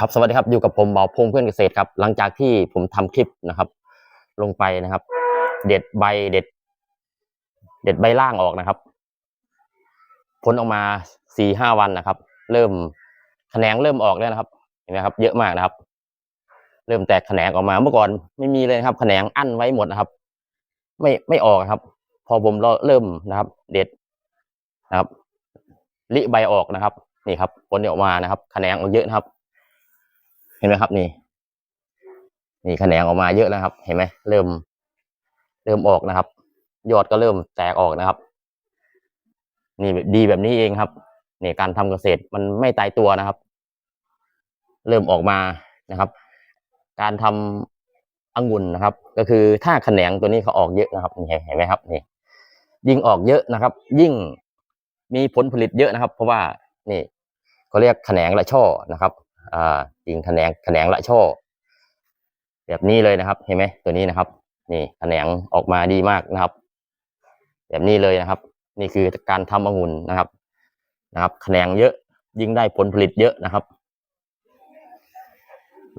ครับสวัสดีครับอยู่กับผมเบาพงเพื่อนเกษตรครับ หลังจากที่ผมทำคลิปนะครับ ลงไปนะครับ เด็ดใบเด็ด เด็ดใบล่างออกนะครับผลออกมาสี่ห้าวันนะครับ เริ่มแขนงเริ่มออกแล้วนะครับ เห็นไหมครับ เยอะมากนะครับ เริ่มแตกแขนงออกมาเมื่อก่อนไม่มีเลยครับแขนงอั้นไว้หมดนะครับ ไม่ไม่ออกครับ พอผมเริ่มนะครับ เด็ดนะครับลิใบออกนะครับ นี่ครับผลออกมานะครับแขนงออกเยอะนะครับ เห็นไหมครับ นี่นี่แขนงออกมาเยอะแล้วครับ เห็นไหมเริ่ม เริ่มออกนะครับ ยอดก็เริ่มแตกออกนะครับ นี่ดีแบบนี้เองครับนี่การทำเกษตรมันไม่ตายตัวนะครับ เริ่มออกมานะครับ การทำองุ่นนะครับ ก็คือถ้าแขนงตัวนี้เขาออกเยอะนะครับนี่เห็นไหมครับนี่ยิ่งออกเยอะนะครับ ยิ่งมีผลผลิตเยอะนะครับ เพราะว่านี่เขาเรียกแขนงละช่อนะครับ อ่าจริงแขนงแขนงละช่อแบบนี้เลยนะครับ เห็นไหมตัวนี้นะครับ นี่แขนงออกมาดีมากนะครับ แบบนี้เลยนะครับ นี่คือการทำองุ่นนะครับ นะครับ แขนงเยอะยิ่งได้ผลผลิตเยอะนะครับ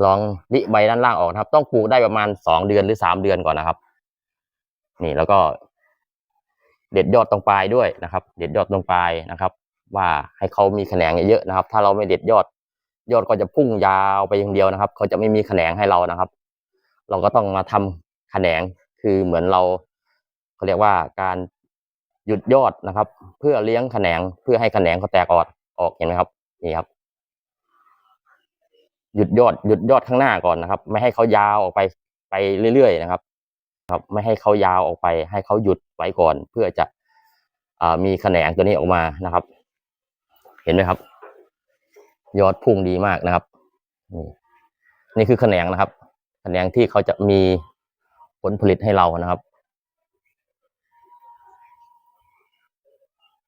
ลองดิใบด้านล่างออกนะครับ ต้องปลูกได้ประมาณสองเดือนหรือสามเดือนก่อนนะครับ นี่แล้วก็เด็ดยอดตรงปลายด้วยนะครับ เด็ดยอดตรงปลายนะครับ ว่าให้เขามีแขนงเยอะๆนะครับ ถ้าเราไม่เด็ดยอด ยอดก็จะพุ่งยาวไปอย่างเดียวนะครับ เขาจะไม่มีแขนงให้เรานะครับ เราก็ต้องมาทำแขนงคือเหมือนเราเขาเรียกว่าการหยุดยอดนะครับ เพื่อเลี้ยงแขนงเพื่อให้แขนงเขาแตกออกออกเห็นไหมครับนี่ครับ หยุดยอดหยุดยอดข้างหน้าก่อนนะครับ ไม่ให้เขายาวออกไปไปเรื่อยๆนะครับ ครับ ไม่ให้เขายาวออกไป ให้เขาหยุดไว้ก่อน เพื่อจะอ่ามีแขนงตัวนี้ออกมานะครับ เห็นไหมครับ ยอดพุ่งดีมากนะครับ นี่นี่คือแขนงนะครับ แขนงที่เขาจะมีผลผลิตให้เรานะครับ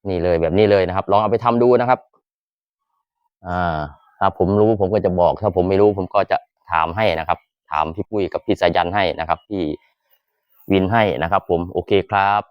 นี่เลยแบบนี้เลยนะครับ ลองเอาไปทำดูนะครับ อ่า ถ้าผมรู้ผมก็จะบอก ถ้าผมไม่รู้ผมก็จะถามให้นะครับ ถามพี่ปุ้ยกับพี่สายันให้นะครับ พี่วินให้นะครับ ผมโอเคครับ